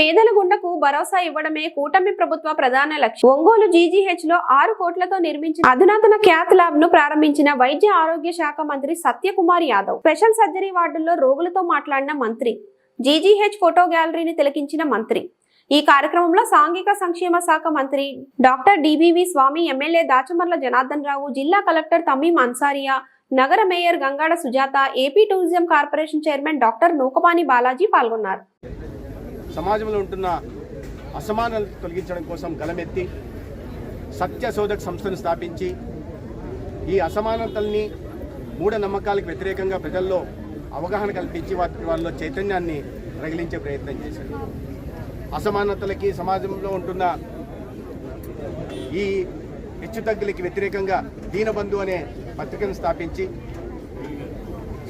పేదల గుండకు భరోసా ఇవ్వడమే కూటమి ప్రభుత్వ ప్రధాన లక్ష్యం. ఒంగోలు జీజీహెచ్లో ఆరు కోట్లతో నిర్మించిన అధునాతన క్యాత్ ల్యాబ్ను ప్రారంభించిన వైద్య ఆరోగ్య శాఖ మంత్రి సత్యకుమార్ యాదవ్. స్పెషల్ సర్జరీ వార్డుల్లో రోగులతో మాట్లాడిన మంత్రి. జీజీహెచ్ ఫోటో గ్యాలరీని తిలకించిన మంత్రి. ఈ కార్యక్రమంలో సాంఘిక సంక్షేమ శాఖ మంత్రి doctor D B V Swamy MLA Dachamarla Janardhan Rao జిల్లా కలెక్టర్ తమీం అన్సారియా నగర mayor Gangada Sujatha AP tourism corporation chairman doctor Nukapani Balaji పాల్గొన్నారు. సమాజంలో ఉంటున్న అసమానాలు తొలగించడం కోసం గలమెత్తి సత్య శోధక సంస్థను స్థాపించి ఈ అసమానతల్ని మూఢనమ్మకాలకు వ్యతిరేకంగా ప్రజల్లో అవగాహన కల్పించి వాటి వాళ్ళలో చైతన్యాన్ని రగిలించే ప్రయత్నం చేశారు. అసమానతలకి సమాజంలో ఉంటున్న ఈ హెచ్చుతగ్గులకి వ్యతిరేకంగా దీనబంధు అనే పత్రికను స్థాపించి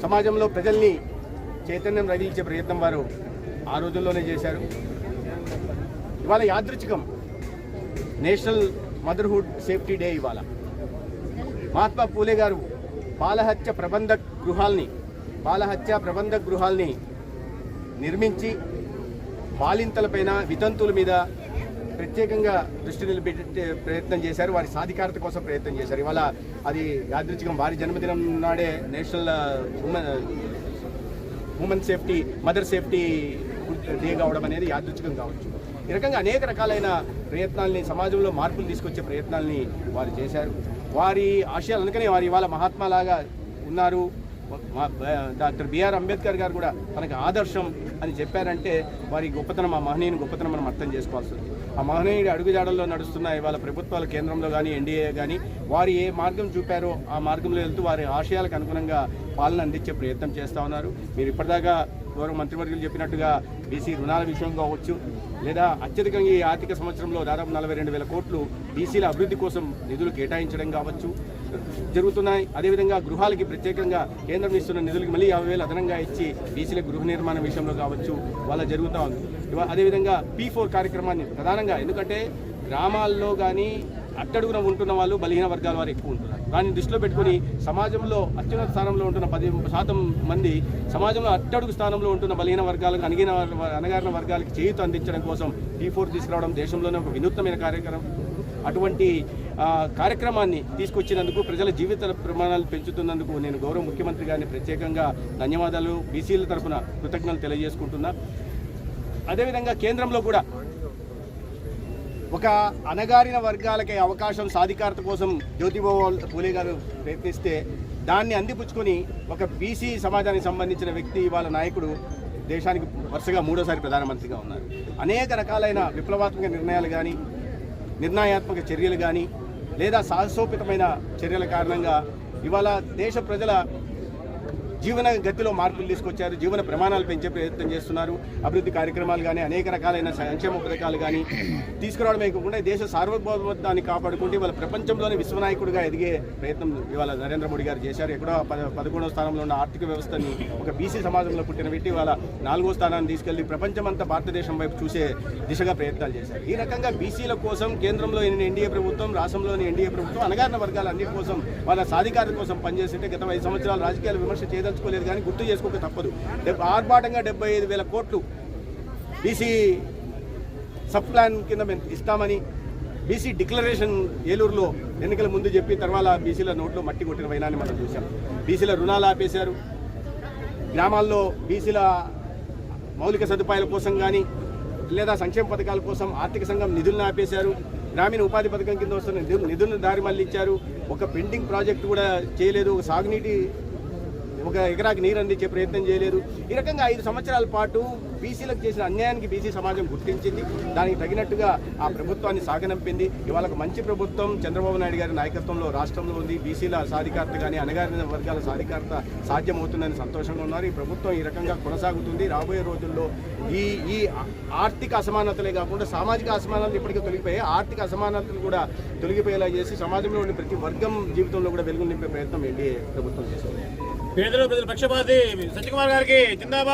సమాజంలో ప్రజల్ని చైతన్యం రగిలించే ప్రయత్నం వారు ఆ రోజుల్లోనే చేశారు. ఇవాళ యాదృచ్ఛికం. నేషనల్ మదర్హుడ్ సేఫ్టీ డే ఇవాళ. మహాత్మా పూలే గారు బాలహత్య ప్రబంధ గృహాల్ని బాలహత్య ప్రబంధ గృహాల్ని నిర్మించి బాలింతలపైన వితంతుల మీద ప్రత్యేకంగా దృష్టి నిలబెట్టే ప్రయత్నం చేశారు. వారి సాధికారత కోసం ప్రయత్నం చేశారు. ఇవాళ అది యాదృచ్ఛికం. వారి జన్మదినం నాడే national women women safety mother safety day కావడం అనేది యాదృచ్ఛికం కావచ్చు. ఈ రకంగా అనేక రకాలైన ప్రయత్నాల్ని సమాజంలో మార్పులు తీసుకొచ్చే ప్రయత్నాల్ని వారు చేశారు. వారి ఆశయాలు అందుకనే వారు ఇవాళ మహాత్మాలాగా ఉన్నారు. మా- డాక్టర్ బిఆర్ అంబేద్కర్ గారు కూడా తనకు ఆదర్శం అని చెప్పారంటే వారి గొప్పతనం ఆ మహనీయుని గొప్పతనం మనం అర్థం చేసుకోవాల్సి ఉంది ఆ మహనీయుడి అడుగుజాడల్లో నడుస్తున్న ఇవాళ ప్రభుత్వాల కేంద్రంలో కానీ ఎన్డీఏ కానీ వారు ఏ మార్గం చూపారో ఆ మార్గంలో వెళ్తూ వారి ఆశయాలకు అనుగుణంగా పాలన అందించే ప్రయత్నం చేస్తూ ఉన్నారు. మీరు ఇప్పటిదాకా గౌరవ మంత్రివర్యులు చెప్పినట్టుగా బీసీ రుణాల విషయం కావచ్చు లేదా అత్యధికంగా ఈ ఆర్థిక సంవత్సరంలో దాదాపు నలభై రెండు వేల కోట్లు బీసీల అభివృద్ధి కోసం నిధులు కేటాయించడం కావచ్చు. జరుగుతున్నాయి. అదేవిధంగా గృహాలకి ప్రత్యేకంగా కేంద్రం ఇస్తున్న నిధులకి మళ్ళీ యాభై వేలు అదనంగా ఇచ్చి బీసీల గృహ నిర్మాణ విషయంలో కావచ్చు వాళ్ళ జరుగుతూ ఉంది. అదేవిధంగా పీ ఫోర్ కార్యక్రమాన్ని ప్రధానంగా ఎందుకంటే గ్రామాల్లో కానీ అట్టడుగున ఉంటున్న వాళ్ళు బలహీన వర్గాల వారు ఎక్కువ ఉంటున్నారు. దాన్ని దృష్టిలో పెట్టుకుని సమాజంలో అత్యున్నత స్థానంలో ఉంటున్న పది శాతం మంది సమాజంలో అట్టడుగు స్థానంలో ఉంటున్న బలహీన వర్గాలకు అణగిన వర్- అణగారిన వర్గాలకు చేయూత అందించడం కోసం టీ ఫోర్ తీసుకురావడం దేశంలోనే ఒక వినూత్నమైన కార్యక్రమం. అటువంటి కార్యక్రమాన్ని తీసుకొచ్చినందుకు ప్రజల జీవిత ప్రమాణాలు పెంచుతున్నందుకు నేను గౌరవ ముఖ్యమంత్రి గారిని ప్రత్యేకంగా ధన్యవాదాలు. బీసీల తరఫున కృతజ్ఞతలు తెలియజేసుకుంటున్నా. అదేవిధంగా కేంద్రంలో కూడా ఒక అణగారిన వర్గాలకి అవకాశం సాధికారత కోసం జ్యోతిబాబు పూలే గారు ప్రయత్నిస్తే దాన్ని అందిపుచ్చుకొని ఒక బీసీ సమాజానికి సంబంధించిన వ్యక్తి వాళ్ళ నాయకుడు దేశానికి వరుసగా మూడోసారి ప్రధానమంత్రిగా ఉన్నారు. అనేక రకాలైన విప్లవాత్మక నిర్ణయాలు కానీ నిర్ణయాత్మక చర్యలు కానీ లేదా సాహసోపితమైన చర్యల కారణంగా ఇవాళ దేశ ప్రజల జీవన గతిలో మార్పులు తీసుకొచ్చారు జీవన ప్రమాణాలు పెంచే ప్రయత్నం చేస్తున్నారు అభివృద్ధి కార్యక్రమాలు కానీ అనేక రకాలైన సంక్షేమ పథకాలు కానీ తీసుకురావడమే కాకుండా దేశ సార్వభౌమత్వాన్ని కాపాడుకుంటూ వాళ్ళ ప్రపంచంలోనే విశ్వనాయకుడిగా ఎదిగే ప్రయత్నం ఇవాళ నరేంద్ర మోడీ గారు చేశారు. ఎక్కడో పద పదకొండవ స్థానంలో ఉన్న ఆర్థిక వ్యవస్థని ఒక బీసీ సమాజంలో పుట్టిన వ్యక్తి ఇవాళ నాలుగో స్థానాన్ని తీసుకెళ్ళి ప్రపంచమంతా భారతదేశం వైపు చూసే దిశగా ప్రయత్నాలు చేశారు. ఈ రకంగా బీసీల కోసం కేంద్రంలో ఎన్డీఏ ప్రభుత్వం రాష్ట్రంలోని ఎన్డీఏ ప్రభుత్వం అనగారిన వర్గాల అన్నిటి కోసం వాళ్ళ సాధికారత కోసం పనిచేస్తుంటే గత ఐదు సంవత్సరాలు రాజకీయాలు విమర్శ చేయదలుచుకోలేదు కానీ గుర్తు చేసుకోక తప్పదు. డెబ్- ఆర్భాటంగా డెబ్బై ఐదు వేల కోట్లు బీసీ సబ్ ప్లాన్ కింద మేము ఇస్తామని బీసీ డిక్లరేషన్ ఏలూరులో ఎన్నికల ముందు చెప్పి తర్వాత బీసీల నోట్లో మట్టి కొట్టిన వైనాన్ని మనం చూసాం బీసీల రుణాలు ఆపేశారు. గ్రామాల్లో బీసీల మౌలిక సదుపాయాల కోసం కానీ లేదా సంక్షేమ పథకాల కోసం ఆర్థిక సంఘం నిధులను ఆపేశారు. గ్రామీణ ఉపాధి పథకం కింద వస్తున్న నిధులను దారి మళ్ళించారు ఒక పెండింగ్ ప్రాజెక్ట్ కూడా చేయలేదు. ఒక సాగునీటి ఒక ఎకరాకి నీరు అందించే ప్రయత్నం చేయలేదు ఈ రకంగా ఐదు సంవత్సరాల పాటు బీసీలకు చేసిన అన్యాయానికి బీసీ సమాజం గుర్తించింది. దానికి తగినట్టుగా ఆ ప్రభుత్వాన్ని సాగనంపింది. ఇవాళ మంచి ప్రభుత్వం చంద్రబాబు నాయుడు గారి నాయకత్వంలో రాష్ట్రంలో ఉంది. బీసీల సాధికారత కానీ అణగారిన వర్గాల సాధికారత సాధ్యమవుతుందని సంతోషంగా ఉన్నారు. ఈ ప్రభుత్వం ఈ రకంగా కొనసాగుతుంది. రాబోయే రోజుల్లో ఈ ఈ ఆర్థిక అసమానతలే కాకుండా సామాజిక అసమానతలు ఇప్పటికే తొలగిపోయాయి. ఆర్థిక అసమానతలు కూడా తొలగిపోయేలా చేసి సమాజంలో ఉండే ప్రతి వర్గం జీవితంలో కూడా వెలుగు నింపే ప్రయత్నం ఎన్డీఏ ప్రభుత్వం చేస్తుంది. పేదలు ప్రజల పక్షపాతి. సత్యకుమార్ గారికి జిందాబాద్.